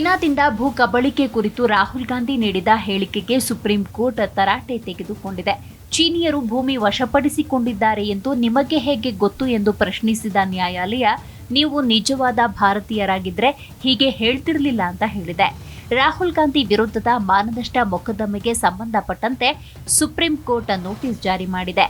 ಚೀನಾದಿಂದ ಭೂ ಕಬಳಿಕೆ ಕುರಿತು ರಾಹುಲ್ ಗಾಂಧಿ ನೀಡಿದ ಹೇಳಿಕೆಗೆ ಸುಪ್ರೀಂ ಕೋರ್ಟ್ ತರಾಟೆ ತೆಗೆದುಕೊಂಡಿದೆ. ಚೀನಿಯರು ಭೂಮಿ ವಶಪಡಿಸಿಕೊಂಡಿದ್ದಾರೆ ಎಂದು ನಿಮಗೆ ಹೇಗೆ ಗೊತ್ತು ಎಂದು ಪ್ರಶ್ನಿಸಿದ ನ್ಯಾಯಾಲಯ, ನೀವು ನಿಜವಾದ ಭಾರತೀಯರಾಗಿದ್ದರೆ ಹೀಗೆ ಹೇಳ್ತಿರಲಿಲ್ಲ ಅಂತ ಹೇಳಿದೆ. ರಾಹುಲ್ ಗಾಂಧಿ ವಿರುದ್ಧದ ಮಾನನಷ್ಟ ಮೊಕದ್ದಮೆಗೆ ಸಂಬಂಧಪಟ್ಟಂತೆ ಸುಪ್ರೀಂ ಕೋರ್ಟ್ ನೋಟಿಸ್ ಜಾರಿ ಮಾಡಿದೆ.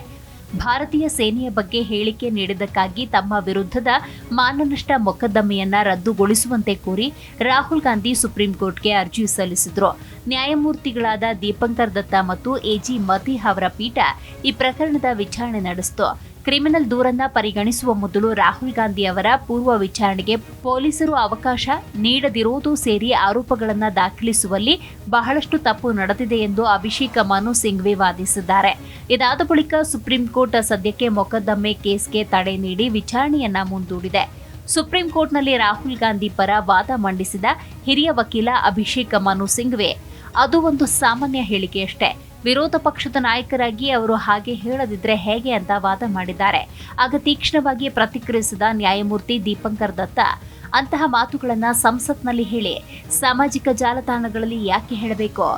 ಭಾರತೀಯ ಸೇನೆಯ ಬಗ್ಗೆ ಹೇಳಿಕೆ ನೀಡಿದ್ದಕ್ಕಾಗಿ ತಮ್ಮ ವಿರುದ್ಧದ ಮಾನನಷ್ಟ ಮೊಕದ್ದಮೆಯನ್ನ ರದ್ದುಗೊಳಿಸುವಂತೆ ಕೋರಿ ರಾಹುಲ್ ಗಾಂಧಿ ಸುಪ್ರೀಂ ಕೋರ್ಟ್ಗೆ ಅರ್ಜಿ ಸಲ್ಲಿಸಿದ್ರು. ನ್ಯಾಯಮೂರ್ತಿಗಳಾದ ದೀಪಂಕರ್ ದತ್ತ ಮತ್ತು ಎಜಿ ಮತಿ ಅವರ ಪೀಠ ಈ ಪ್ರಕರಣದ ವಿಚಾರಣೆ ನಡೆಸಿತು. ಕ್ರಿಮಿನಲ್ ದೂರನ್ನ ಪರಿಗಣಿಸುವ ಮೊದಲು ರಾಹುಲ್ ಗಾಂಧಿ ಅವರ ಪೂರ್ವ ವಿಚಾರಣೆಗೆ ಪೊಲೀಸರು ಅವಕಾಶ ನೀಡದಿರುವುದು ಸೇರಿ ಆರೋಪಗಳನ್ನು ದಾಖಲಿಸುವಲ್ಲಿ ಬಹಳಷ್ಟು ತಪ್ಪು ನಡೆದಿದೆ ಎಂದು ಅಭಿಷೇಕ್ ಮನು ಸಿಂಘ್ವಿ ವಾದಿಸಿದ್ದಾರೆ. ಇದಾದ ಬಳಿಕ ಸುಪ್ರೀಂ ಕೋರ್ಟ್ ಸದ್ಯಕ್ಕೆ ಮೊಕದ್ದಮೆ ಕೇಸ್ಗೆ ತಡೆ ನೀಡಿ ವಿಚಾರಣೆಯನ್ನ ಮುಂದೂಡಿದೆ. ಸುಪ್ರೀಂ ಕೋರ್ಟ್ನಲ್ಲಿ ರಾಹುಲ್ ಗಾಂಧಿ ಪರ ವಾದ ಮಂಡಿಸಿದ ಹಿರಿಯ ವಕೀಲ ಅಭಿಷೇಕ್ ಮನು ಸಿಂಘ್ವೆ. ಅದು ಒಂದು ಸಾಮಾನ್ಯ ಹೇಳಿಕೆಯಷ್ಟೇ. ವಿರೋಧ ಪಕ್ಷದ ನಾಯಕರಾಗಿ ಅವರು ಹಾಗೆ ಹೇಳದಿದ್ರೆ ಹೇಗೆ ಅಂತ ವಾದ ಮಾಡಿದ್ದಾರೆ. ಆಗ ತೀಕ್ಷ್ಣವಾಗಿ ಪ್ರತಿಕ್ರಿಯಿಸಿದ ನ್ಯಾಯಮೂರ್ತಿ ದೀಪಂಕರ್ ದತ್ತ, ಅಂತಹ ಮಾತುಗಳನ್ನು ಸಂಸತ್ನಲ್ಲಿ ಹೇಳಿ, ಸಾಮಾಜಿಕ ಜಾಲತಾಣಗಳಲ್ಲಿ ಯಾಕೆ ಹೇಳಬೇಕು?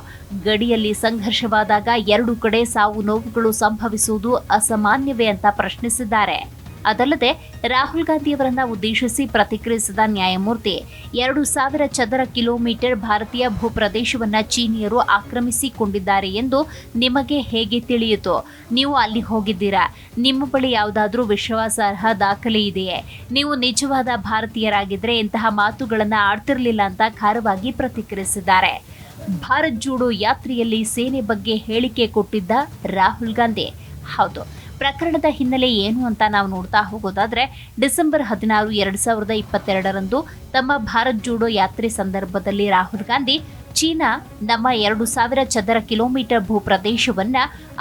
ಗಡಿಯಲ್ಲಿ ಸಂಘರ್ಷವಾದಾಗ ಎರಡು ಕಡೆ ಸಾವು ನೋವುಗಳು ಸಂಭವಿಸುವುದು ಅಸಾಮಾನ್ಯವೇ ಅಂತ ಪ್ರಶ್ನಿಸಿದ್ದಾರೆ. ಅದಲ್ಲದೆ ರಾಹುಲ್ ಗಾಂಧಿಯವರನ್ನ ಉದ್ದೇಶಿಸಿ ಪ್ರತಿಕ್ರಿಯಿಸಿದ ನ್ಯಾಯಮೂರ್ತಿ, ಎರಡು ಸಾವಿರ ಚದರ ಕಿಲೋಮೀಟರ್ ಭಾರತೀಯ ಭೂಪ್ರದೇಶವನ್ನ ಚೀನಿಯರು ಆಕ್ರಮಿಸಿಕೊಂಡಿದ್ದಾರೆ ಎಂದು ನಿಮಗೆ ಹೇಗೆ ತಿಳಿಯಿತು? ನೀವು ಅಲ್ಲಿ ಹೋಗಿದ್ದೀರಾ? ನಿಮ್ಮ ಬಳಿ ಯಾವುದಾದ್ರೂ ವಿಶ್ವಾಸಾರ್ಹ ದಾಖಲೆ ಇದೆಯೇ? ನೀವು ನಿಜವಾದ ಭಾರತೀಯರಾಗಿದ್ದರೆ ಇಂತಹ ಮಾತುಗಳನ್ನು ಆಡ್ತಿರಲಿಲ್ಲ ಅಂತ ಖಾರವಾಗಿ ಪ್ರತಿಕ್ರಿಯಿಸಿದ್ದಾರೆ. ಭಾರತ್ ಜೋಡೋ ಯಾತ್ರೆಯಲ್ಲಿ ಸೇನೆ ಬಗ್ಗೆ ಹೇಳಿಕೆ ಕೊಟ್ಟಿದ್ದ ರಾಹುಲ್ ಗಾಂಧಿ. ಹೌದು. ಪ್ರಕರಣದ ಹಿನ್ನೆಲೆ ಏನು ಅಂತ ನಾವು ನೋಡ್ತಾ ಹೋಗೋದಾದ್ರೆ, ಡಿಸೆಂಬರ್ ಹದಿನಾರು, ಎರಡ್ ಸಾವಿರದ ಇಪ್ಪತ್ತೆರಡರಂದು ತಮ್ಮ ಭಾರತ್ ಜೋಡೋ ಯಾತ್ರೆ ಸಂದರ್ಭದಲ್ಲಿ ರಾಹುಲ್ ಗಾಂಧಿ ಚೀನಾ ನಮ್ಮ ಎರಡು ಸಾವಿರ ಚದರ ಕಿಲೋಮೀಟರ್ ಭೂ ಪ್ರದೇಶವನ್ನ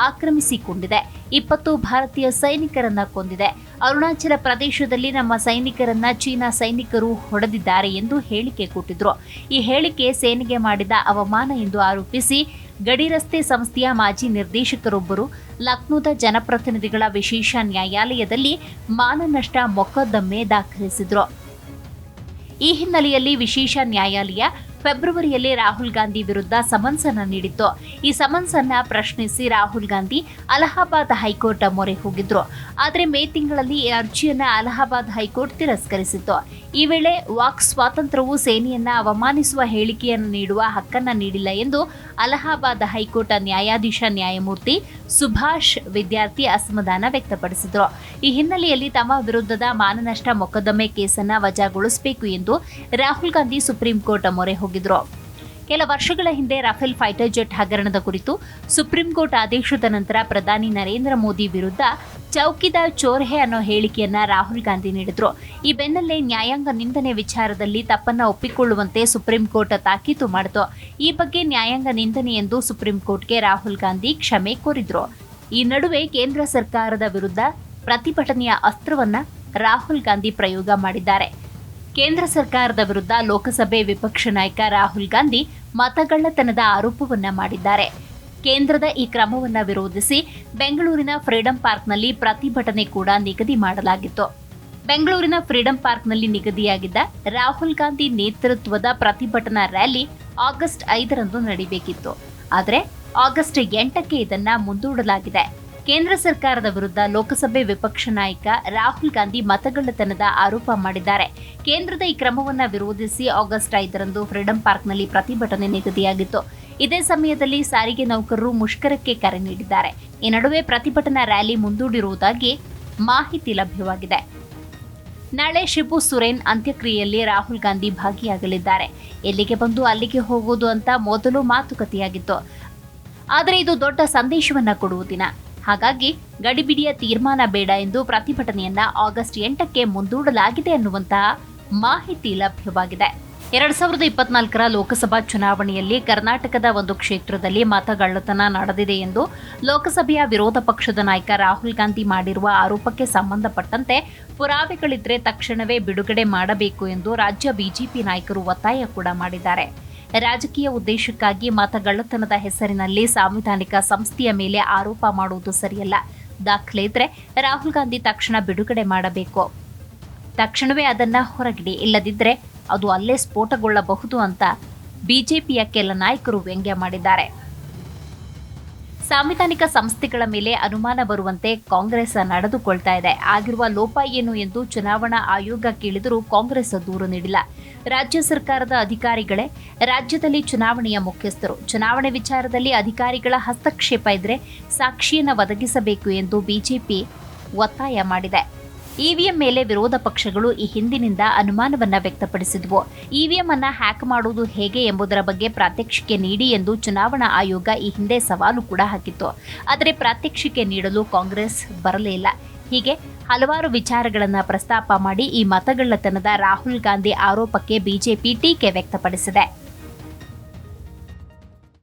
ಆಕ್ರಮಿಸಿಕೊಂಡಿದೆ. ಇಪ್ಪತ್ತು ಭಾರತೀಯ ಸೈನಿಕರನ್ನ ಕೊಂದಿದೆ. ಅರುಣಾಚಲ ಪ್ರದೇಶದಲ್ಲಿ ನಮ್ಮ ಸೈನಿಕರನ್ನ ಚೀನಾ ಸೈನಿಕರು ಹೊಡೆದಿದ್ದಾರೆ ಎಂದು ಹೇಳಿಕೆ ಕೊಟ್ಟಿದ್ರು. ಈ ಹೇಳಿಕೆ ಸೇನೆಗೆ ಮಾಡಿದ ಅವಮಾನ ಎಂದು ಆರೋಪಿಸಿ ಗಡಿ ರಸ್ತೆ ಸಂಸ್ಥೆಯ ಮಾಜಿ ನಿರ್ದೇಶಕರೊಬ್ಬರು ಲಕ್ನೋದ ಜನಪ್ರತಿನಿಧಿಗಳ ವಿಶೇಷ ನ್ಯಾಯಾಲಯದಲ್ಲಿ ಮಾನನಷ್ಟ ಮೊಕದ್ದಮೆ ದಾಖಲಿಸಿದ್ರು. ಈ ಹಿನ್ನೆಲೆಯಲ್ಲಿ ವಿಶೇಷ ನ್ಯಾಯಾಲಯ ಫೆಬ್ರವರಿಯಲ್ಲಿ ರಾಹುಲ್ ಗಾಂಧಿ ವಿರುದ್ಧ ಸಮನ್ಸ್ ಅನ್ನ ನೀಡಿತ್ತು. ಈ ಸಮನ್ಸ್ ಅನ್ನು ಪ್ರಶ್ನಿಸಿ ರಾಹುಲ್ ಗಾಂಧಿ ಅಲಹಾಬಾದ್ ಹೈಕೋರ್ಟ್ ಮೊರೆ ಹೋಗಿದ್ರು. ಆದರೆ ಮೇ ತಿಂಗಳಲ್ಲಿ ಈ ಅರ್ಜಿಯನ್ನ ಅಲಹಾಬಾದ್ ಹೈಕೋರ್ಟ್ ತಿರಸ್ಕರಿಸಿತ್ತು. ಈ ವೇಳೆ ವಾಕ್ ಸ್ವಾತಂತ್ರ್ಯವು ಸೇನೆಯನ್ನ ಅವಮಾನಿಸುವ ಹೇಳಿಕೆಯನ್ನು ನೀಡುವ ಹಕ್ಕನ್ನ ನೀಡಿಲ್ಲ ಎಂದು ಅಲಹಾಬಾದ್ ಹೈಕೋರ್ಟ್ ನ್ಯಾಯಾಧೀಶ ನ್ಯಾಯಮೂರ್ತಿ ಸುಭಾಷ್ ವಿದ್ಯಾರ್ಥಿ ಅಸಮಾಧಾನ ವ್ಯಕ್ತಪಡಿಸಿದರು. ಈ ಹಿನ್ನೆಲೆಯಲ್ಲಿ ತಮ್ಮ ವಿರುದ್ಧದ ಮಾನನಷ್ಟ ಮೊಕದ್ದಮೆ ಕೇಸನ್ನ ವಜಾಗೊಳಿಸಬೇಕು ಎಂದು ರಾಹುಲ್ ಗಾಂಧಿ ಸುಪ್ರೀಂ ಕೋರ್ಟ್ ಮೊರೆ ಹೋಗಿದ್ರು. ಕೆಲ ವರ್ಷಗಳ ಹಿಂದೆ ರಫೇಲ್ ಫೈಟರ್ ಜೆಟ್ ಹಗರಣದ ಕುರಿತು ಸುಪ್ರೀಂ ಕೋರ್ಟ್ ಆದೇಶದ ನಂತರ ಪ್ರಧಾನಿ ನರೇಂದ್ರ ಮೋದಿ ವಿರುದ್ಧ ಚೌಕಿದಾರ್ ಚೋರ್ಹೆ ಅನ್ನೋ ಹೇಳಿಕೆಯನ್ನ ರಾಹುಲ್ ಗಾಂಧಿ ನೀಡಿದ್ರು. ಈ ಬೆನ್ನಲ್ಲೇ ನ್ಯಾಯಾಂಗ ನಿಂದನೆ ವಿಚಾರದಲ್ಲಿ ತಪ್ಪನ್ನ ಒಪ್ಪಿಕೊಳ್ಳುವಂತೆ ಸುಪ್ರೀಂ ಕೋರ್ಟ್ ತಾಕೀತು ಮಾಡಿತು. ಈ ಬಗ್ಗೆ ನ್ಯಾಯಾಂಗ ನಿಂದನೆ ಎಂದು ಸುಪ್ರೀಂ ಕೋರ್ಟ್ಗೆ ರಾಹುಲ್ ಗಾಂಧಿ ಕ್ಷಮೆ ಕೋರಿದ್ರು. ಈ ನಡುವೆ ಕೇಂದ್ರ ಸರ್ಕಾರದ ವಿರುದ್ಧ ಪ್ರತಿಭಟನೆಯ ಅಸ್ತ್ರವನ್ನ ರಾಹುಲ್ ಗಾಂಧಿ ಪ್ರಯೋಗ ಮಾಡಿದ್ದಾರೆ. ಕೇಂದ್ರ ಸರ್ಕಾರದ ವಿರುದ್ಧ ಲೋಕಸಭೆ ವಿಪಕ್ಷ ನಾಯಕ ರಾಹುಲ್ ಗಾಂಧಿ ಮತಗಳ್ಳತನದ ಆರೋಪವನ್ನ ಮಾಡಿದ್ದಾರೆ. ಕೇಂದ್ರದ ಈ ಕ್ರಮವನ್ನ ವಿರೋಧಿಸಿ ಬೆಂಗಳೂರಿನ ಫ್ರೀಡಂ ಪಾರ್ಕ್ನಲ್ಲಿ ಪ್ರತಿಭಟನೆ ಕೂಡ ನಿಗದಿ ಮಾಡಲಾಗಿತ್ತು. ಬೆಂಗಳೂರಿನ ಫ್ರೀಡಂ ಪಾರ್ಕ್ನಲ್ಲಿ ನಿಗದಿಯಾಗಿದ್ದ ರಾಹುಲ್ ಗಾಂಧಿ ನೇತೃತ್ವದ ಪ್ರತಿಭಟನಾ ರ್ಯಾಲಿ ಆಗಸ್ಟ್ ಐದರಂದು ನಡೆಯಬೇಕಿತ್ತು ಆದರೆ ಆಗಸ್ಟ್ ಎಂಟಕ್ಕೆ ಇದನ್ನ ಮುಂದೂಡಲಾಗಿದೆ. ಕೇಂದ್ರ ಸರ್ಕಾರದ ವಿರುದ್ಧ ಲೋಕಸಭೆ ವಿಪಕ್ಷ ನಾಯಕ ರಾಹುಲ್ ಗಾಂಧಿ ಮತಗಳ್ಳತನದ ಆರೋಪ ಮಾಡಿದ್ದಾರೆ. ಕೇಂದ್ರದ ಈ ಕ್ರಮವನ್ನು ವಿರೋಧಿಸಿ ಆಗಸ್ಟ್ ಐದರಂದು ಫ್ರೀಡಂ ಪಾರ್ಕ್ನಲ್ಲಿ ಪ್ರತಿಭಟನೆ ನಿಗದಿಯಾಗಿತ್ತು. ಇದೇ ಸಮಯದಲ್ಲಿ ಸಾರಿಗೆ ನೌಕರರು ಮುಷ್ಕರಕ್ಕೆ ಕರೆ ನೀಡಿದ್ದಾರೆ. ಈ ನಡುವೆ ಪ್ರತಿಭಟನಾ ರ್ಯಾಲಿ ಮುಂದೂಡಿರುವುದಾಗಿ ಮಾಹಿತಿ ಲಭ್ಯವಾಗಿದೆ. ನಾಳೆ ಶಿಬು ಸುರೇನ್ ಅಂತ್ಯಕ್ರಿಯೆಯಲ್ಲಿ ರಾಹುಲ್ ಗಾಂಧಿ ಭಾಗಿಯಾಗಲಿದ್ದಾರೆ. ಎಲ್ಲಿಗೆ ಬಂದು ಅಲ್ಲಿಗೆ ಹೋಗುವುದು ಅಂತ ಮೊದಲು ಮಾತುಕತೆಯಾಗಿತ್ತು. ಆದರೆ ಇದು ದೊಡ್ಡ ಸಂದೇಶವನ್ನ ಕೊಡುವ ದಿನ. ಹಾಗಾಗಿ ಗಡಿಬಿಡಿಯ ತೀರ್ಮಾನ ಬೇಡ ಎಂದು ಪ್ರತಿಭಟನೆಯನ್ನ ಆಗಸ್ಟ್ ಎಂಟಕ್ಕೆ ಮುಂದೂಡಲಾಗಿದೆ ಅನ್ನುವಂತಹ ಮಾಹಿತಿ ಲಭ್ಯವಾಗಿದೆ. ಎರಡ್ ಸಾವಿರದ ಇಪ್ಪತ್ನಾಲ್ಕರ ಲೋಕಸಭಾ ಚುನಾವಣೆಯಲ್ಲಿ ಕರ್ನಾಟಕದ ಒಂದು ಕ್ಷೇತ್ರದಲ್ಲಿ ಮತಗಳ್ಳತನ ನಡೆದಿದೆ ಎಂದು ಲೋಕಸಭೆಯ ವಿರೋಧ ಪಕ್ಷದ ನಾಯಕ ರಾಹುಲ್ ಗಾಂಧಿ ಮಾಡಿರುವ ಆರೋಪಕ್ಕೆ ಸಂಬಂಧಪಟ್ಟಂತೆ ಪುರಾವೆಗಳಿದ್ರೆ ತಕ್ಷಣವೇ ಬಿಡುಗಡೆ ಮಾಡಬೇಕು ಎಂದು ರಾಜ್ಯ ಬಿಜೆಪಿ ನಾಯಕರು ಒತ್ತಾಯ ಕೂಡ ಮಾಡಿದ್ದಾರೆ. ರಾಜಕೀಯ ಉದ್ದೇಶಕ್ಕಾಗಿ ಮತಗಳ್ಳತನದ ಹೆಸರಿನಲ್ಲಿ ಸಾಂವಿಧಾನಿಕ ಸಂಸ್ಥೆಯ ಮೇಲೆ ಆರೋಪ ಮಾಡುವುದು ಸರಿಯಲ್ಲ. ದಾಖಲೆ ಇದ್ರೆ ರಾಹುಲ್ ಗಾಂಧಿ ತಕ್ಷಣ ಬಿಡುಗಡೆ ಮಾಡಬೇಕು. ತಕ್ಷಣವೇ ಅದನ್ನ ಹೊರಗಿಡಿ. ಇಲ್ಲದಿದ್ದರೆ ಅದು ಅಲ್ಲೇ ಸ್ಫೋಟಗೊಳ್ಳಬಹುದು ಅಂತ ಬಿಜೆಪಿಯ ಕೆಲ ನಾಯಕರು ವ್ಯಂಗ್ಯ ಮಾಡಿದ್ದಾರೆ. ಸಾಂವಿಧಾನಿಕ ಸಂಸ್ಥೆಗಳ ಮೇಲೆ ಅನುಮಾನ ಬರುವಂತೆ ಕಾಂಗ್ರೆಸ್ ನಡೆದುಕೊಳ್ತಾ ಇದೆ. ಆಗಿರುವ ಲೋಪ ಏನು ಎಂದು ಚುನಾವಣಾ ಆಯೋಗ ಕೇಳಿದರೂ ಕಾಂಗ್ರೆಸ್ ದೂರು ನೀಡಿಲ್ಲ. ರಾಜ್ಯ ಸರ್ಕಾರದ ಅಧಿಕಾರಿಗಳೇ ರಾಜ್ಯದಲ್ಲಿ ಚುನಾವಣೆಯ ಮುಖ್ಯಸ್ಥರು. ಚುನಾವಣೆ ವಿಚಾರದಲ್ಲಿ ಅಧಿಕಾರಿಗಳ ಹಸ್ತಕ್ಷೇಪ ಇದ್ರೆ ಸಾಕ್ಷಿಯನ್ನು ಒದಗಿಸಬೇಕು ಎಂದು ಬಿಜೆಪಿ ಒತ್ತಾಯ ಮಾಡಿದೆ. ಇವಿಎಂ ಮೇಲೆ ವಿರೋಧ ಪಕ್ಷಗಳು ಈ ಹಿಂದಿನಿಂದ ಅನುಮಾನವನ್ನ ವ್ಯಕ್ತಪಡಿಸಿದ್ವು. ಇವಿಎಂ ಅನ್ನ ಹ್ಯಾಕ್ ಮಾಡುವುದು ಹೇಗೆ ಎಂಬುದರ ಬಗ್ಗೆ ಪ್ರಾತ್ಯಕ್ಷಿಕೆ ನೀಡಿ ಎಂದು ಚುನಾವಣಾ ಆಯೋಗ ಈ ಹಿಂದೆ ಸವಾಲು ಕೂಡ ಹಾಕಿತ್ತು. ಆದರೆ ಪ್ರಾತ್ಯಕ್ಷಿಕೆ ನೀಡಲು ಕಾಂಗ್ರೆಸ್ ಬರಲೇ ಇಲ್ಲ. ಹೀಗೆ ಹಲವಾರು ವಿಚಾರಗಳನ್ನು ಪ್ರಸ್ತಾಪ ಮಾಡಿ ಈ ಮತಗಳ್ಳತನದ ರಾಹುಲ್ ಗಾಂಧಿ ಆರೋಪಕ್ಕೆ ಬಿಜೆಪಿ ಟೀಕೆ ವ್ಯಕ್ತಪಡಿಸಿದೆ.